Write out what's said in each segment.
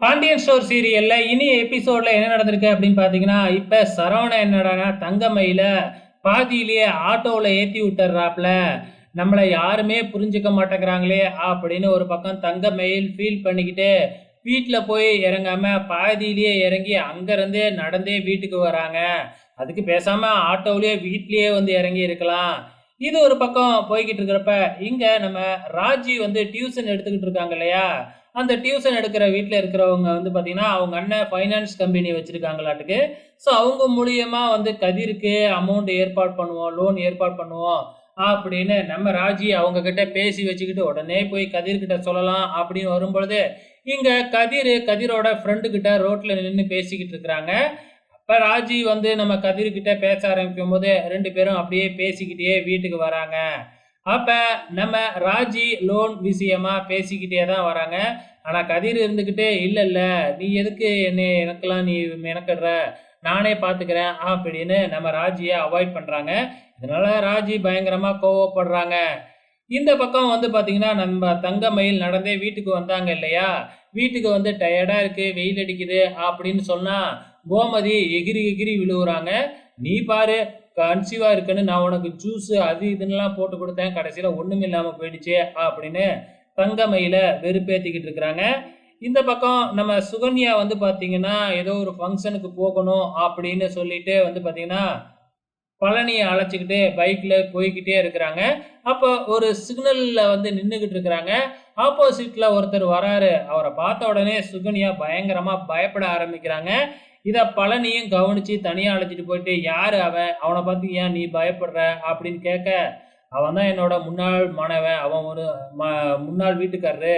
Pandian store சீரியல்ல இனி எபிசோட்ல என்ன நடந்திருக்கு அப்படின்னு பாத்தீங்கன்னா இப்ப சரவணன் என்னடானா தங்கமயில பாதியிலேயே ஆட்டோவில் ஏற்றி விட்டுறாப்ல. நம்மளை யாருமே புரிஞ்சுக்க மாட்டேங்கிறாங்களே அப்படின்னு ஒரு பக்கம் தங்கமயில் ஃபீல் பண்ணிக்கிட்டு வீட்டில் போய் இறங்காம பாதியிலேயே இறங்கி அங்கேருந்தே நடந்தே வீட்டுக்கு வராங்க. அதுக்கு பேசாமல் ஆட்டோவிலேயே வீட்லேயே வந்து இறங்கி இருக்கலாம். இது ஒரு பக்கம் போய்கிட்டு இருக்கிறப்ப இங்கே நம்ம ராஜி வந்து டியூஷன் எடுத்துக்கிட்டு இருக்காங்க இல்லையா? அந்த டியூஷன் எடுக்கிற வீட்டில் இருக்கிறவங்க வந்து பார்த்தீங்கன்னா அவங்க அண்ணன் ஃபைனான்ஸ் கம்பெனி வச்சுருக்காங்களாட்டுக்கு. ஸோ அவங்க மூலியமாக வந்து கதிருக்கு அமௌண்ட் ஏற்பாடு பண்ணுவோம் லோன் ஏற்பாடு பண்ணுவோம் அப்படின்னு நம்ம ராஜி அவங்க கிட்ட பேசி வச்சுக்கிட்டு உடனே போய் கதிர்கிட்ட சொல்லலாம் அப்படின்னு வரும்பொழுது இங்கே கதிர் கதிரோட ஃப்ரெண்டு கிட்ட ரோட்டில் நின்று பேசிக்கிட்டு இருக்கிறாங்க. இப்போ ராஜி வந்து நம்ம கதிர்கிட்ட பேச ஆரம்பிக்கும் போது ரெண்டு பேரும் அப்படியே பேசிக்கிட்டே வீட்டுக்கு வராங்க. அப்ப நம்ம ராஜி லோன் விஷயமா பேசிக்கிட்டே தான் வராங்க. ஆனா கதிர் இருந்துகிட்டே இல்ல இல்ல நீ எதுக்கு என்னை எனக்கெல்லாம் நீ மெனக்கிடுற? நானே பாத்துக்கிறேன். அப்படின்னு நம்ம ராஜியை அவாய்ட் பண்றாங்க. இதனால ராஜி பயங்கரமா கோவப்படுறாங்க. இந்த பக்கம் வந்து பார்த்திங்கன்னா நம்ம தங்கமயில் நடந்தே வீட்டுக்கு வந்தாங்க இல்லையா? வீட்டுக்கு வந்து டயர்டாக இருக்குது வெயில் அடிக்குது அப்படின்னு சொன்னால் கோமதி எகிரி எகிரி விழுவுறாங்க. நீ பாரு கன்சீவாக இருக்குன்னு நான் உனக்கு ஜூஸு அது இதுன்னெலாம் போட்டு கொடுத்தேன். கடைசியில் ஒன்றும் இல்லாமல் போயிடுச்சே அப்படின்னு தங்கமையில் வெறுப்பேற்றிக்கிட்டு இருக்கிறாங்க. இந்த பக்கம் நம்ம சுகன்யா வந்து பார்த்தீங்கன்னா ஏதோ ஒரு ஃபங்க்ஷனுக்கு போகணும் அப்படின்னு சொல்லிட்டு வந்து பார்த்தீங்கன்னா பழனியை அழைச்சிக்கிட்டு பைக்கில் போய்கிட்டே இருக்கிறாங்க. அப்போ ஒரு சிக்னலில் வந்து நின்றுக்கிட்டு இருக்கிறாங்க. ஆப்போசிட்டில் ஒருத்தர் வராரு. அவரை பார்த்த உடனே சுகன்யா பயங்கரமாக பயப்பட ஆரம்பிக்கிறாங்க. இதை பழனியும் கவனிச்சு தனியாக அழைச்சிட்டு போயிட்டு யார் அவன் அவனை பார்த்து ஏன் நீ பயப்படுற? அப்படின்னு கேட்க அவன் தான் என்னோட முன்னாள் மாணவன். அவன் ஒரு ம- முன்னாள் வீட்டுக்காரரு.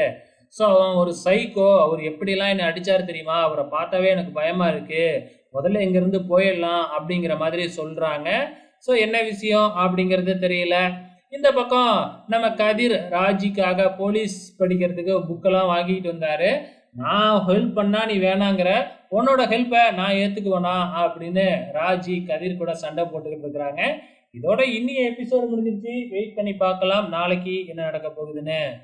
ஸோ அவன் ஒரு சைக்கோ அவர் எப்படிலாம் என்னை அடித்தார் தெரியுமா? அவரை பார்த்தாவே எனக்கு பயமாக இருக்குது முதல்ல இங்கேருந்து போயிடலாம் அப்படிங்கிற மாதிரி சொல்கிறாங்க ஸோ என்ன விஷயம் அப்படிங்கிறது தெரியல. இந்த பக்கம் நம்ம கதிர் ராஜிக்காக போலீஸ் படிக்கிறதுக்கு புக்கெல்லாம் வாங்கிட்டு வந்தார். நான் ஹெல்ப் பண்ணா நீ வேணாங்கிற உன்னோட ஹெல்ப்பை நான் ஏத்துக்குவேனா? அப்படின்னு ராஜி கதிர் கூட சண்டை போட்டுக்கிட்டு இருக்கிறாங்க. இதோட இன்னி எபிசோடு முடிஞ்சிருச்சு. வெயிட் பண்ணி பார்க்கலாம். நாளைக்கு என்ன நடக்க போகுதுன்னு.